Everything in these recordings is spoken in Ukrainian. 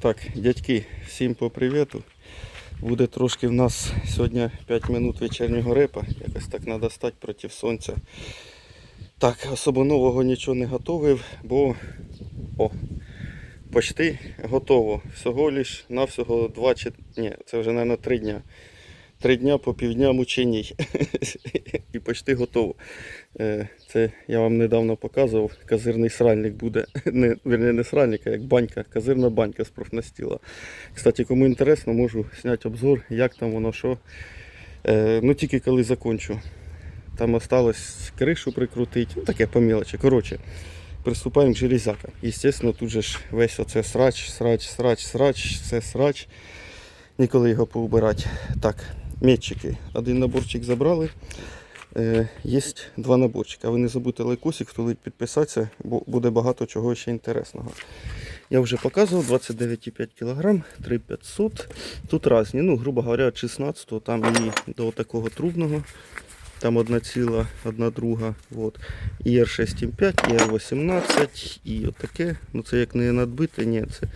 Так, дядьки, всім по привіту. Буде трошки в нас сьогодні 5 минут вечірнього репа. Якось так треба стати проти сонця. Так, особо нового нічого не готовив, бо о, почти готово. Всього лиш навсього 2 чи. Ні, це вже, мабуть, 3 дня. Три дня по півдня мученій. І почти готово. Е, Це я вам недавно показував. Казирний сральник буде. Не, вірні, не сральник, а як банька, казирна банька з профнастіла. Кстати, кому інтересно, можу зняти обзор, як там воно що. Е, Ну тільки коли закончу. Там осталось кришу прикрутити. Ну таке по мелочі. Коротше, приступаємо к железякам. Естественно, тут же ж весь оце срач, срач, срач, срач, це срач. Ніколи його поубирати. Так, метчики. Один наборчик забрали. Е, є два наборчика. Ви не забудьте лайкосик, втулить підписатися, бо буде багато чого ще інтересного. Я вже показував 29,5 кг, 3500. Тут різні, ну, грубо говоря, від 16 там і до такого трубного. Там одна ціла, одна друга. І R6,5, і R18, і отаке. Ну це як не надбите, ні, це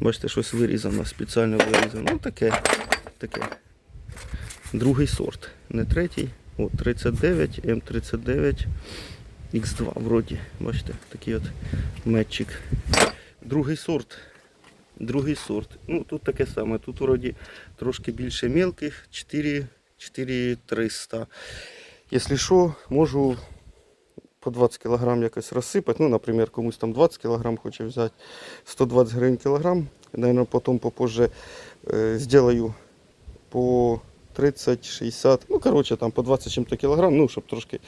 бачите, щось вирізано, спеціально вирізано. Ну таке, таке. Другий сорт, не третій. От 39, М39, Х2 вроді. Бачите, такий от метчик. Другий сорт. Другий сорт. Ну тут таке саме. Тут вроді трошки більше мелких, 4, 4300. Якщо що, можу по 20 кг якось розсипати. Ну, наприклад, комусь там 20 кг хоче взяти, 120 гривень кілограм. Наверное, потім попозже е, сделаю по 30-60, ну коротше там по 20 чим-то кілограм, ну щоб трошки,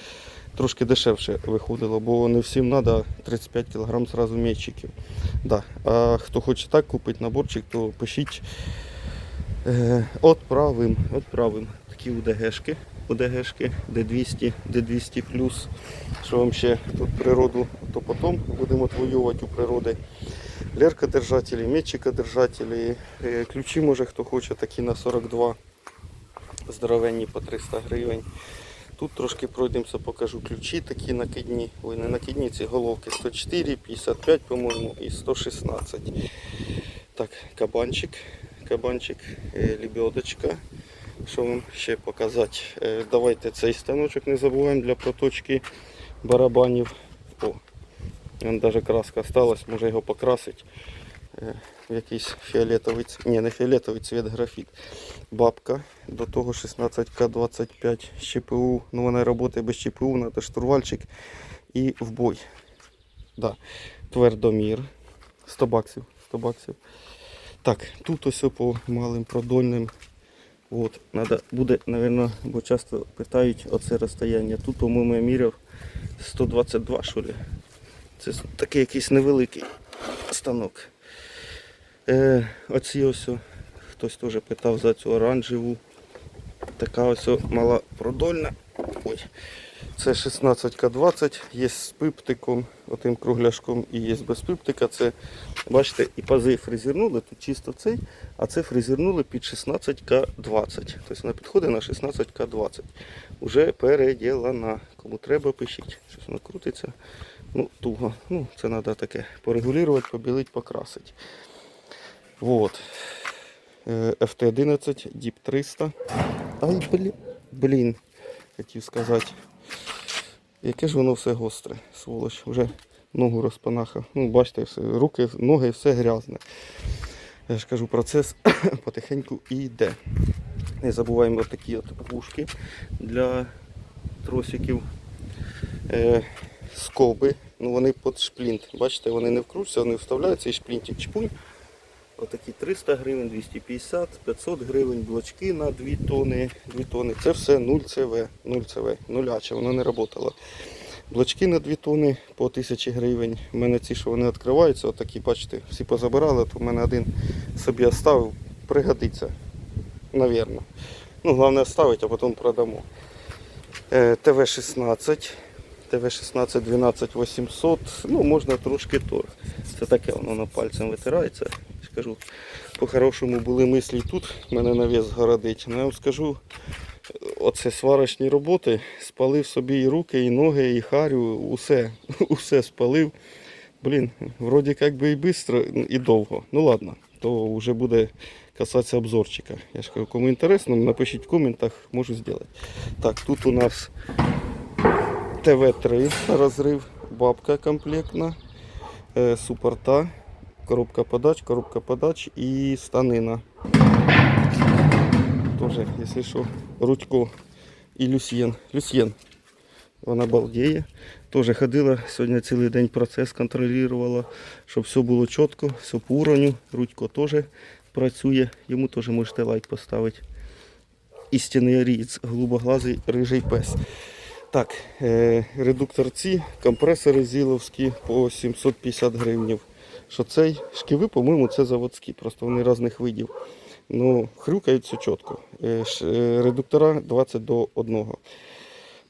трошки дешевше виходило, бо не всім треба 35 кілограм зразу м'ячиків. Да. А хто хоче так купити наборчик, то пишіть. Е, отправим, отправим. Такі УДГшки, УДГшки, Д200, Д200 плюс. Що вам ще тут природу, то потім будемо отвоювати у природи. Лерка держателі, метчика держателі, е, ключі може хто хоче, такі на 42 здоровенні по 300 гривень. Тут трошки пройдемося, покажу ключі такі накидні. Ой, не накидні, ці головки 104, 55, по-моєму, і 116. Так, кабанчик, кабанчик, е, лебедочка. Що вам ще показати? Е, Давайте цей станочок не забуваємо для проточки барабанів. О, навіть краска осталась, може його покрасити. Е, якийсь фіолетовий, ні, не фіолетовий цвіт графіт. Бабка до того 16К25 з ЧПУ. Ну вона працює без ЧПУ, треба штурвальчик і в бой. Да. Твердомір. 100 баксів. 100 баксів. Так, тут ось по малим продольним. От, надо буде, напевно, бо часто питають оце розстояння. Тут, по-моєму, я міряв 122 що ли. Це такий якийсь невеликий станок. Е, оці ось, хтось теж питав за цю оранжеву. Така ось мала продольна. Ой. Це 16К20, є з пиптиком, отим кругляшком і є без пиптика. Це, бачите, і пази фрезернули, тут чисто цей, а це фрезернули під 16К20. Тобто вона підходить на 16К20. Уже переділена. Кому треба, пишіть. Щось воно крутиться. Ну, туго. Ну, це треба таке порегулювати, побілити, покрасити. Вот. Е, FT11, Deep 300. Ай, блін. Блін, хотів сказати. Яке ж воно все гостре, сволоч. Вже ногу розпанахав. Ну, бачите, все, руки, ноги, все грязне. Я ж кажу, процес потихеньку йде. Не забуваємо такі от вушки для тросиків. Е, скоби. Ну, вони під шплінт. Бачите, вони не вкручуються, вони вставляються і шплінтик чпунь. Отакі 300 гривень, 250, 500 гривень, блочки на 2 тони. 2 тони. Це все 0 ЦВ, 0 ЦВ, нуляче, воно не працювало. Блочки на 2 тони по 1000 гривень. У мене ці, що вони відкриваються, отакі, бачите, всі позабирали, то в мене один собі оставив, пригодиться. Навірно. Ну, головне оставити, а потім продамо. Е, ТВ-16. ТВ-16 12 800. Ну, можна трошки торг. Це таке воно на пальцем витирається. Я ж кажу, по-хорошому були мислі тут мене навіс городить. Ну я вам скажу, оце сварочні роботи, спалив собі і руки, і ноги, і харю, усе, усе спалив. Блін, вроді як би і швидко, і довго. Ну ладно, то вже буде касатися обзорчика. Я ж кажу, кому інтересно, напишіть в коментах, можу зробити. Так, тут у нас ТВ-3 розрив, бабка комплектна, е, супорта, коробка подач, коробка подач і станина. Тоже, якщо що, Рудько і Люсьєн. Люсьєн. Вона балдіє. Теж ходила сьогодні цілий день процес контролювала, щоб все було чітко, все по уровню. Рудько теж працює, йому теж можете лайк поставити. Істинний ріц, голубоглазий рижий пес. Так, е, редуктор ці, компресори зіловські по 750 гривнів. Що цей шківи, по-моєму, це заводські, просто вони різних видів. Ну, хрюкають все чітко. Е, е, редуктора 20 до 1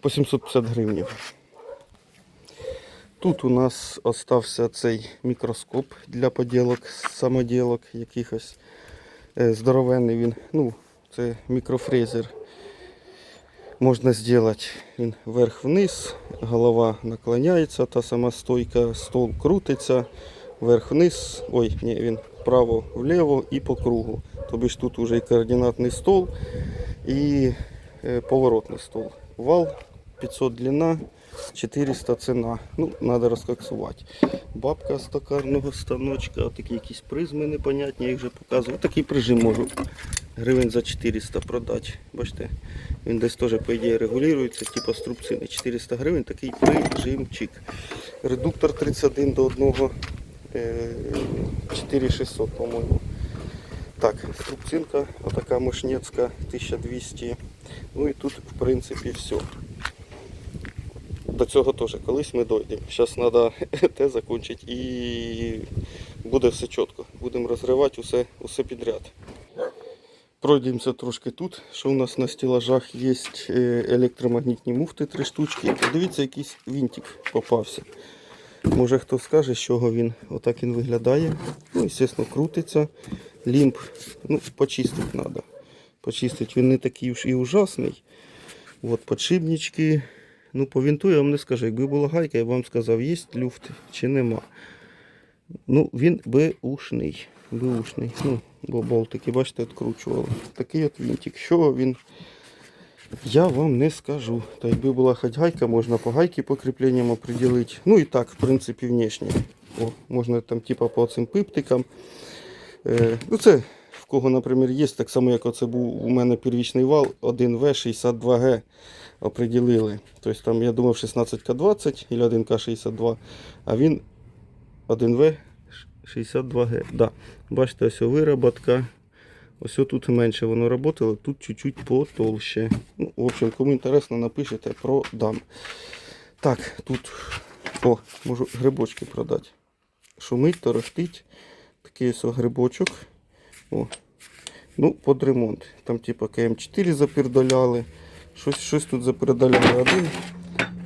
по 750 гривнів. Тут у нас остався цей мікроскоп для поділок, самоділок якихось. Е, Здоровенний він. Ну, це мікрофрезер. Можна зробити він вверх-вниз, голова наклоняється, та сама стойка, стол крутиться, вверх-вниз, ой, ні, він вправо-вліво і по кругу. Тобі ж тут вже і координатний стол, і е, поворотний стол. Вал 500 длина, 400 ціна. Ну, треба розкоксувати. Бабка з токарного станочка, такі якісь призми непонятні, я їх вже показував. Такий прижим можу гривень за 400 продати. Бачите, він десь теж, по ідеї, регулюється, типу струбцини. 400 гривень такий прижимчик. Редуктор 31 до 1, е, 4600, по-моєму. Так, струбцинка, отака мощнецька, 1200. Ну і тут, в принципі, все. До цього теж колись ми дійдемо. Зараз треба те закінчити і буде все чітко. Будемо розривати усе, усе підряд. Пройдемося трошки тут, що у нас на стелажах є е, електромагнітні муфти, три штучки. Подивіться, якийсь вінтик попався. Може хто скаже, з чого він отак він виглядає. Ну, звісно, крутиться. Лімб, ну, почистити треба. Почистити він не такий уж і ужасний. От подшипнички. Ну, по вінту я вам не скажу. Якби була гайка, я б вам сказав, є люфт чи нема. Ну, він беушний. Беушний. Ну, бо болтики, бачите, відкручували. Такий от вінтик. Що він? Я вам не скажу. Та якби була хоч гайка, можна по гайки по кріпленням определити. Ну і так, в принципі, внешне. О, можна там типа по цим пиптикам. Е, ну це в кого, наприклад, є, так само, як оце був у мене первічний вал 1В62Г определили. Тобто там я думав 16К20 або 1К62, а він 1В62Г. Да. Бачите, ось вироботка. Ось тут менше воно працювало, тут чуть-чуть потолще. Ну, в общем, кому інтересно, напишите, продам. Так, тут о, можу грибочки продати. Шумить, торохтить. Такий ось грибочок. О. Ну, під ремонт. Там типа КМ4 запердаляли. Щось, щось тут запердаляли один.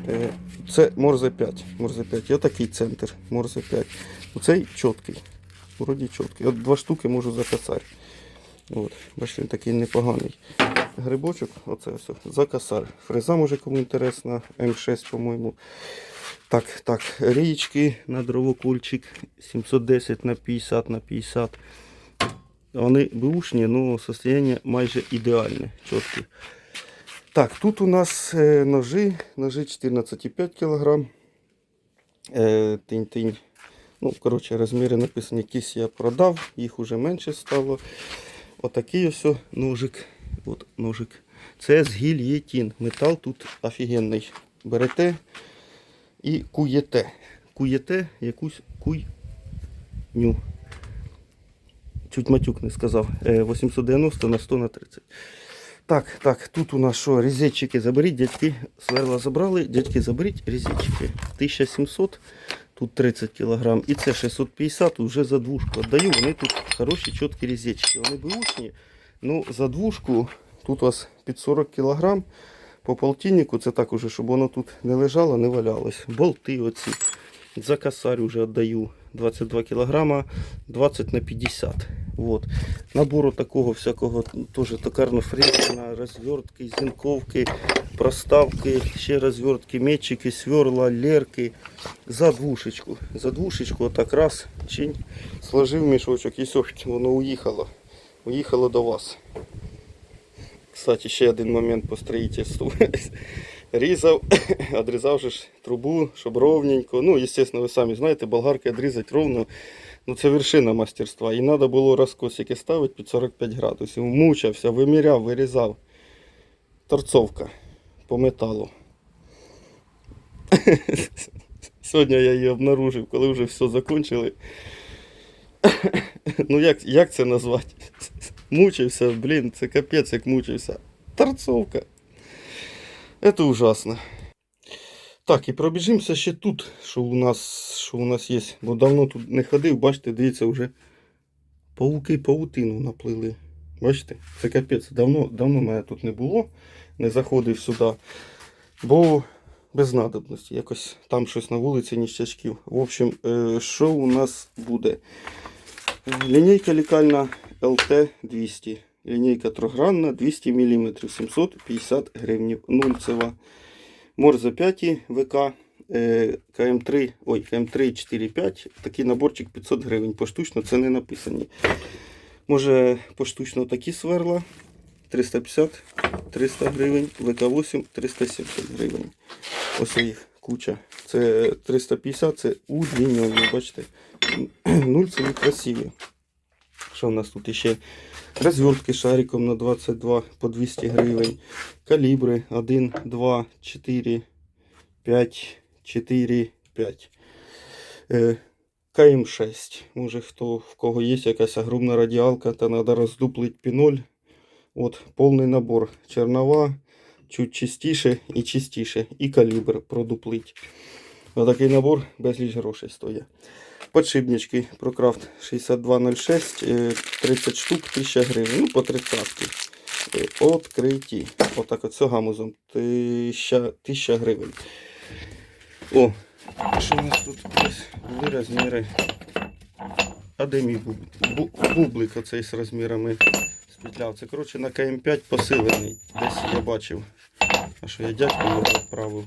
Е, Це Морзе 5. Морзе 5. Я такий центр. Морзе 5. Оцей чіткий. Вроді чіткий. От два штуки можу за косарь. От, бачите, такий непоганий. Грибочок, оце все, за косарь. Фреза може кому інтересно, М6, по-моєму. Так, так, річки на дровокульчик 710 на 50 на 50. Вони бушні, але состояние майже ідеальне, чіткі. Так, тут у нас ножи, ножи 14,5 кг. Тинь-тинь. Ну, коротше, розміри написані, якісь я продав, їх уже менше стало. Отакий ось ножик. От ножик. Це з гільєтін. Метал тут офігенний. Берете і куєте. Куєте якусь куйню. Чуть матюк не сказав. Е, 890 на 100 на 30. Так, так, тут у нас що, різетчики заберіть, дядьки сверла забрали, дядьки заберіть різетчики. 1700, тут 30 кг. І це 650, вже за двушку віддаю. Вони тут хороші, чіткі різечки. Вони бушні. Ну, за двушку тут у вас під 40 кг. По полтиннику це так уже, щоб воно тут не лежало, не валялось. Болти оці. За косарь вже віддаю 22 кг, 20 на 50. Вот. Набору такого всякого теж токарно фрезерна, розвертки, зінковки, проставки, ще розвертки, метчики, сверла, лерки. За двушечку. За двушечку отак раз, чинь, сложив мішочок і все, воно уїхало. Уїхало до вас. Кстати, ще один момент по строїтельству. Різав, одрізав же ж трубу, щоб ровненько. Ну, естественно, ви самі знаєте, болгарки відрізати ровно. Ну, це вершина мастерства. І треба було розкосики ставити під 45 градусів. Мучився, виміряв, вирізав. Торцовка по металу. Сьогодні я її обнаружив, коли вже все закончили. Ну як, як це назвати? Мучився, блін, це капець як мучився. Торцовка. Это ужасно. Так, і пробіжимося ще тут, що у нас, що у нас є. Бо давно тут не ходив, бачите, дивіться, вже пауки паутину наплили. Бачите, це капець. Давно, давно мене тут не було, не заходив сюди. Бо без надобності. Якось там щось на вулиці ніщачків. В общем, е, що у нас буде? Лінійка лікальна LT200. Лінійка трогранна 200 мм, 750 гривень. Нульцева. Морзе 5 ВК, е, КМ3, ой, КМ3 45. Такий наборчик 500 гривень. Поштучно це не написані. Може поштучно такі сверла 350 300 гривень, ВК8 370 гривень. Ось їх куча. Це 350, це удлінені, бачите. Нульцеві красиві. Що в нас тут ще? Розвертки шариком на 22 по 200 гривень. Калібри 1, 2, 4, 5, 4, 5. Е, КМ6. Може хто в кого є якась огромна радіалка, то треба роздуплити піноль. От, повний набор. Чернова, чуть чистіше і чистіше. І калібр продуплить. Отакий набор безліч грошей стоїть. Подшипнички ProCraft 6206, е, 30 штук, 1000 гривень. Ну, по 30. Откриті. Отак от гамузом. 1000, 1000 гривень. О, що у нас тут були розміри? А де мій бублик оцей з розмірами спітляв? Це, коротше, на КМ5 посилений. Десь я бачив. А що я дядьку його відправив?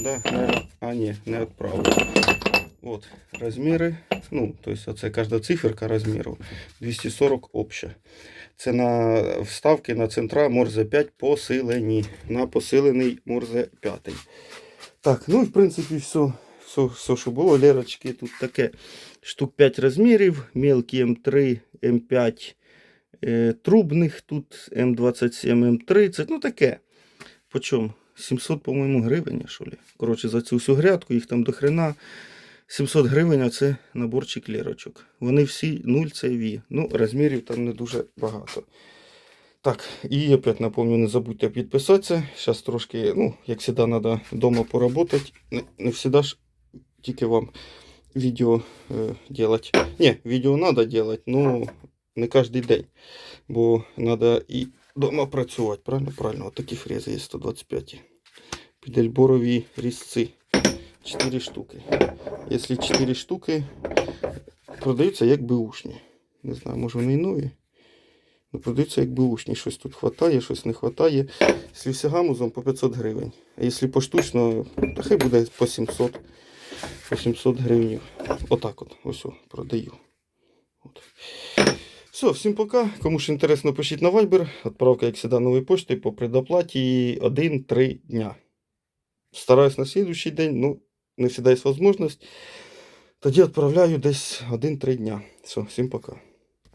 Да. А, ні, не відправив. Вот розміри. Ну, тобто це кожна циферка розміру 240 обща. Це на вставки на центра Морзе 5 посилені. На посилений Морзе 5. Так, ну і в принципі все, все, все що було. Лерочки тут таке штук 5 розмірів. Мелкі М3, М5 е, трубних, тут М27, М30. Ну таке. Почому? 700, по-моєму, гривень, що ли. Коротше, за цю всю грядку, їх там до хрена. 700 гривень а це наборчик лірочок. Вони всі нульцеві. Ну, розмірів там не дуже багато. Так, і опять напомню, не забудьте підписатися. Зараз трошки, ну, як завжди, треба вдома поработати. Не, не завжди ж тільки вам відео е. Ні, відео треба делать, но не кожен день. Бо треба і вдома працювати. Правильно? Правильно. От такі фрези є 125. Підельборові різці. 4 штуки. Якщо 4 штуки продаються як беушні. Не знаю, може вони і нові. Ну, продаються як беушні. Щось тут хватає, щось не хватає. Все гамузом по 500 гривень. А якщо поштучно, то хай буде по 700. По 700 гривень. Отак от. Ось продаю. От. Все, всім пока. Кому ж інтересно, пишіть на Viber. Отправка, як завжди, нової почти по предоплаті 1-3 дня. Стараюсь на следующий день, ну, не всегда є можливість. Тоді відправляю десь 1-3 дня. Все, всім пока.